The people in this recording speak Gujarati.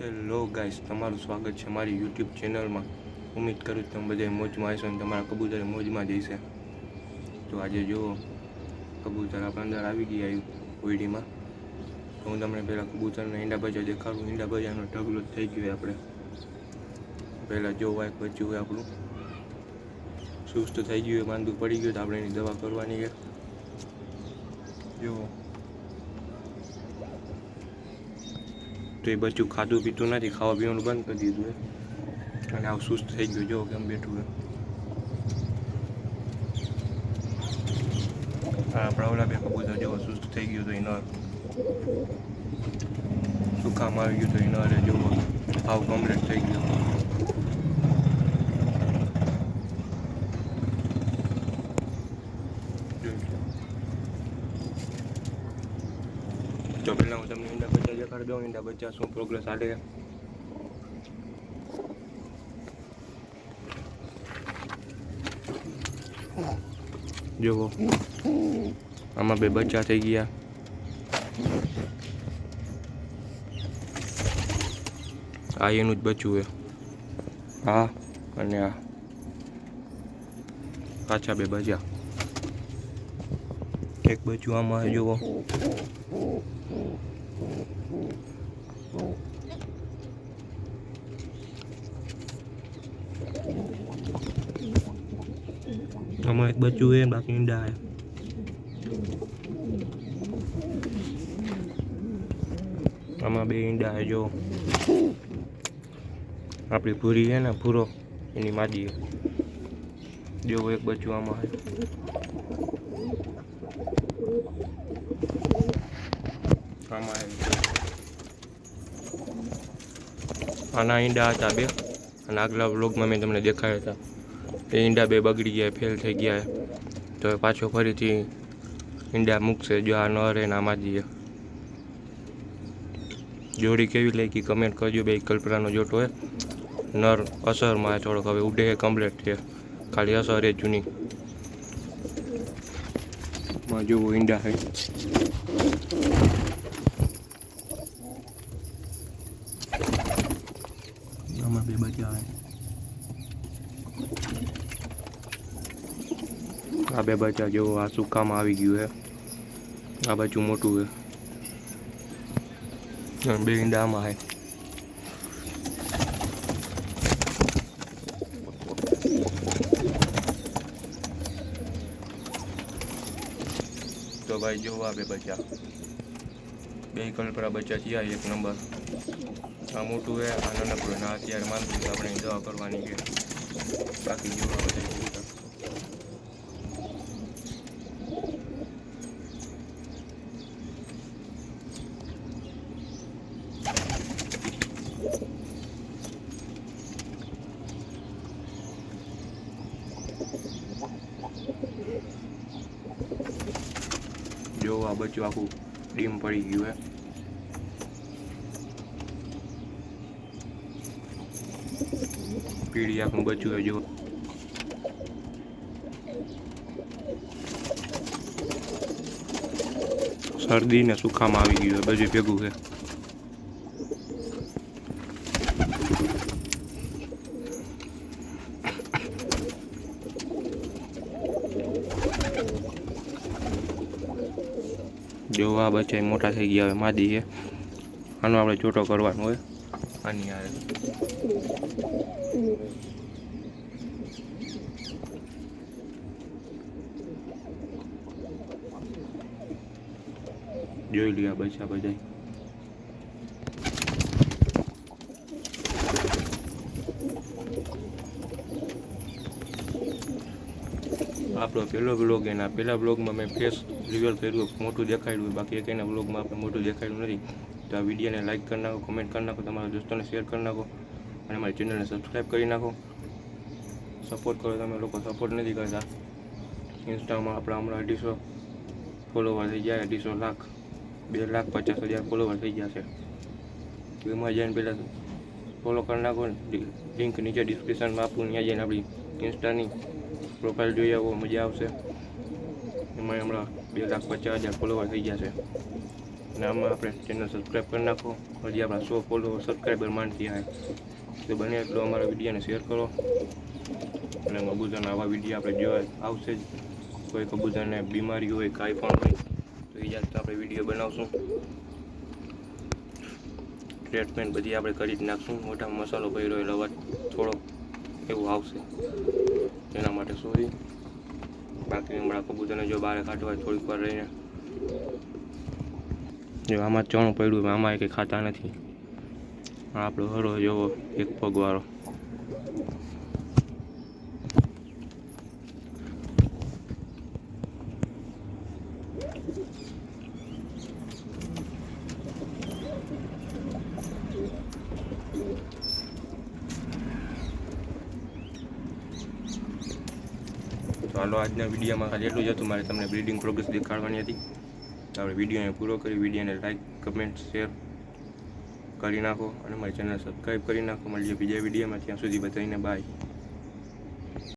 હેલો ગાઈસ તમારું સ્વાગત છે મારી યુટ્યુબ ચેનલમાં ઉમ્મીદ કરું તમે બધા મોજમાં આવીશો અને તમારા કબૂતર મોજમાં જઈશે તો આજે જુઓ કબૂતર આપણા અંદર આવી ગયા ઓઈડીમાં તો હું તમને પહેલાં કબૂતરના ઈંડા ભજા દેખાડું. ઈંડા બજાનો ઢગલો થઈ ગયો આપણે. પહેલાં જો એક બચ્યું હોય આપણું. સુસ્ત થઈ ગયું હોય, માંદું પડી ગયું તો આપણે એની દવા કરવાની છે. જુઓ તો એ બચ્યું ખાધું પીતું નથી, ખાવા પીવાનું બંધ કરી દીધું અને આવું સુસ્ત થઈ ગયું, જો કેમ બેઠું હા ઓલા બે કબૂતર જેવો સુસ્ત થઈ ગયું તો એ નર સુખામાં આવી ગયું તો એ નરે જેવો ભાવ કમ્પ્લીટ થઈ ગયો. તો પહેલાં હું તમને ઈંડા દેખાડી દઉં ઈંડા બચ્ચા શું પ્રોગ્રેસ હાલે. જુઓ. આમાં બે બચ્ચા થઈ ગયા. આ એનું જ બચ્ચું એ આ અને આ. પાછા બે બચ્યા એક બચ્ચું આમાં જુઓ. આમાં એક બચ્ચું છે બાકી ઈંડા છે આમાં બે ઈંડા છે જો આપણી પૂરી છે ને પૂરો એની માદી જો એક બચ્ચું આમાં આમાં છે આના ઈંડા હતા બે અને આગલા વ્લોગમાં મેં તમને દેખાયા હતા એ ઈંડા બે બગડી ગયા ફેલ થઈ ગયા તો એ પાછો ફરીથી ઈંડા મૂકશે જો આ ન નર એના માજીએ જોડી કેવી લાગી કમેન્ટ કરજો બે કલ્પનાનો જોટો હોય નર અસરમાં થોડોક હવે ઉડે કમ્પ્લીટ છે ખાલી અસર એ જૂની જુઓ ઈંડા હે આમાં બે બચ્યા હે આ બે બચ્ચા જેવો આ સુકામાં આવી ગયું હે આ બાજુ મોટું અને બે ઈંડામાં હે તો ભાઈ જો આ બે બચ્ચા. બે બચા બચ્ચા થયા એક નંબર. આ મોટું હે આ નાનકડું ના અત્યારે માનતું છે આપણે એની દવા કરવાની છે બાકી જોવા બધા કબૂતર જો આ બચ્ચું આખું ડીમ પડી ગયું હે પીળી આંખનું બચ્ચું હે જો. શરદી ને સુખામાં આવી ગયું બધું ભેગું છે. જો આ બચ્ચા મોટા થઈ ગયા હવે માદી છે. આનો આપણે ચોટો કરવાનો હોય. આની યારે જોઈ લઈએ આ બચ્ચા બધા આપણો પહેલો બ્લોગ એના પહેલા બ્લોગમાં મેં ફેસ રિવીલ કર્યું મોટું દેખાડ્યું બાકી એક એના બ્લોગમાં આપણે મોટું દેખાડ્યું નથી. તો આ વિડીયોને લાઈક કરી નાખો કમેન્ટ કરી નાખો, તમારા દોસ્તોને શેર કરી નાખો અને મારી ચેનલને સબસ્ક્રાઈબ કરી નાખો. સપોર્ટ કરો તમે લોકો સપોર્ટ નથી કરતા. ઇન્સ્ટામાં આપણા હમણાં અઢીસો ફોલોવર થઈ ગયા, અઢીસો લાખ, બે લાખ પચાસ હજાર ફોલોવર થઈ ગયા છે. એમાં જઈને પહેલાં ફોલો કરી નાખો લિંક નીચે ડિસ્ક્રિપ્શનમાં આપું, ત્યાં જઈને આપણી ઇન્સ્ટાની પ્રોફાઇલ જોઈ આવો, મજા આવશે. એમાં હમણાં બે લાખ પચાસ હજાર ફોલોવર થઈ ગયા છે. અને આપણે ચેનલ સબસ્ક્રાઈબ કરી નાખો. હજી આપણા સો ફોલો સબસ્ક્રાઈબર માંડતી આવે તો બને એટલો અમારા વિડીયોને શેર કરો. અને કબૂતરના આવા વીડિયો આપણે જોવા આવશે જ. કોઈ કબૂતરને બીમારી હોય કાંઈ પણ હોય, તો એ જાત આપણે વીડિયો બનાવશું. ટ્રીટમેન્ટ બધી આપણે કરી જ નાખશું. મોટા મસાલો કર્યો એટલે અવાજ થોડો એવું આવશે. એના માટે સોરી બાકી હમણાં કબૂતરને જો બહાર કાઢવા થોડીક વાર રહીને. જો આમાં ચણું પડ્યું આમાં કંઈ ખાતા નથી. આપણો હરો જેવો, એક પગવાળો. ચાલો આજના વિડીયોમાં ખાલી એટલું જ હતું. મારે તમને બ્રીડિંગ પ્રોગ્રેસ દેખાડવાની હતી. આપણે વિડીયોને પૂરો કરી, વિડીયોને લાઈક કમેન્ટ શેર કરી નાખો અને મારી ચેનલ સબસ્ક્રાઈબ કરી નાખો. મળીએ બીજા વિડીયોમાં. ત્યાં સુધી બધાને બાય